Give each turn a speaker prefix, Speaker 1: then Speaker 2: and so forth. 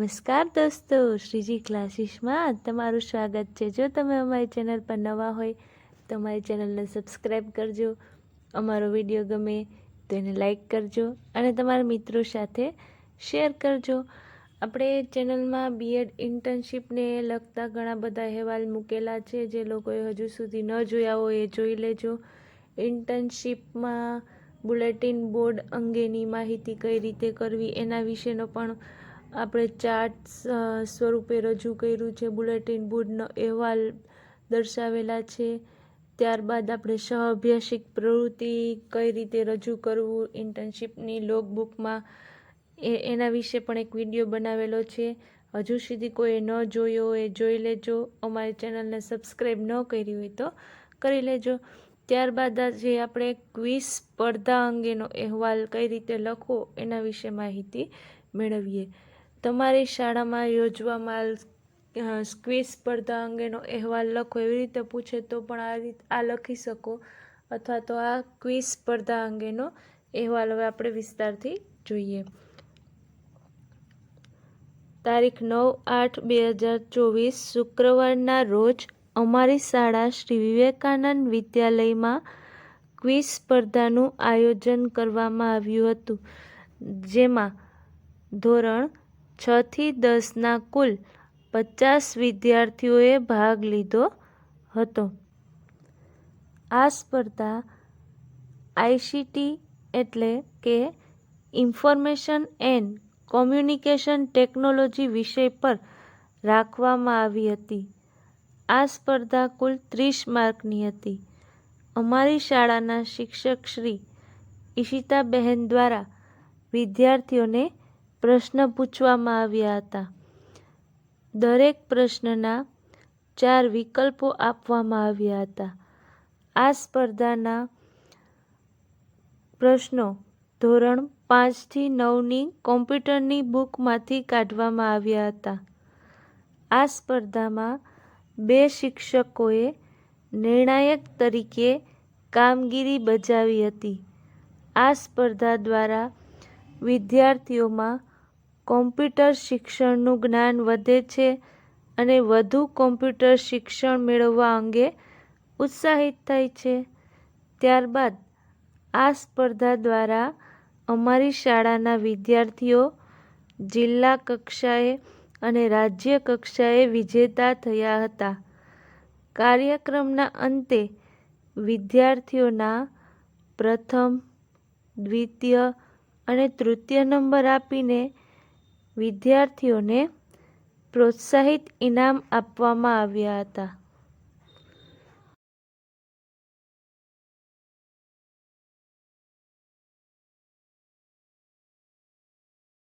Speaker 1: નમસ્કાર દોસ્તો, શ્રીજી ક્લાસીસમાં તમારું સ્વાગત છે. જો તમે અમારી ચેનલ પર નવા હોય, તો અમારી ચેનલને સબસ્ક્રાઈબ કરજો. અમારો વીડિયો ગમે તો એને લાઈક કરજો અને તમારા મિત્રો સાથે શેર કરજો. આપણે ચેનલમાં બીએડ ઇન્ટર્નશીપને લગતા ઘણા બધા અહેવાલ મૂકેલા છે, જે લોકોએ હજુ સુધી ન જોયા હોય એ જોઈ લેજો. ઇન્ટર્નશીપમાં બુલેટિન બોર્ડ અંગેની માહિતી કઈ રીતે કરવી એના વિશેનો પણ આપણે ચાર્ટ સ્વરૂપે રજૂ કર્યું છે, બુલેટિન બોર્ડનો અહેવાલ દર્શાવેલા છે. ત્યારબાદ આપણે સહઅભ્યાસિક પ્રવૃત્તિ કઈ રીતે રજૂ કરવું, ઇન્ટર્નશીપની લોકબુકમાં એ, એના વિશે પણ એક વીડિયો બનાવેલો છે. હજુ સુધી કોઈએ ન જોયો એ જોઈ લેજો. અમારી ચેનલને સબસ્ક્રાઈબ ન કરી હોય તો કરી લેજો. ત્યારબાદ આજે આપણે ક્વિઝ સ્પર્ધા અંગેનો અહેવાલ કઈ રીતે લખવો એના વિશે માહિતી મેળવીએ. તમારી શાળામાં યોજવામાં ક્વિઝ સ્પર્ધા અંગેનો અહેવાલ લખો, એવી રીતે પૂછે તો પણ આ રીત, આ લખી શકો. અથવા તો આ ક્વિઝ સ્પર્ધા અંગેનો અહેવાલ હવે આપણે વિસ્તારથી જોઈએ. તારીખ નવ આઠ બે હજાર ચોવીસ, શુક્રવારના રોજ અમારી શાળા શ્રી વિવેકાનંદ વિદ્યાલયમાં ક્વિઝ સ્પર્ધાનું આયોજન કરવામાં આવ્યું હતું. જેમાં ધોરણ છથી દસના કુલ પચાસ વિદ્યાર્થીઓએ ભાગ લીધો હતો. આ સ્પર્ધા આઈસીટી એટલે કે ઇન્ફોર્મેશન એન્ડ કોમ્યુનિકેશન ટેકનોલોજી વિષય પર રાખવામાં આવી હતી. આ સ્પર્ધા કુલ ત્રીસ માર્કની હતી. અમારી શાળાના શિક્ષક શ્રી ઈશિતાબહેન દ્વારા વિદ્યાર્થીઓને પ્રશ્ન પૂછવામાં આવ્યા હતા. દરેક પ્રશ્નના ચાર વિકલ્પો આપવામાં આવ્યા હતા. આ સ્પર્ધાના પ્રશ્નો ધોરણ પાંચથી નવની કોમ્પ્યુટરની બુકમાંથી કાઢવામાં આવ્યા હતા. આ સ્પર્ધામાં બે શિક્ષકોએ નિર્ણાયક તરીકે કામગીરી બજાવી હતી. આ સ્પર્ધા દ્વારા વિદ્યાર્થીઓમાં કોમ્પ્યુટર શિક્ષણનું જ્ઞાન વધે છે અને વધુ કોમ્પ્યુટર શિક્ષણ મેળવવા અંગે ઉત્સાહિત થાય છે. ત્યારબાદ આ સ્પર્ધા દ્વારા અમારી શાળાના વિદ્યાર્થીઓ જિલ્લા કક્ષાએ અને રાજ્ય કક્ષાએ વિજેતા થયા હતા. કાર્યક્રમના અંતે વિદ્યાર્થીઓના પ્રથમ, દ્વિતીય અને તૃતીય નંબર આપીને વિદ્યાર્થીઓને પ્રોત્સાહિત ઇનામ આપવામાં આવ્યા હતા.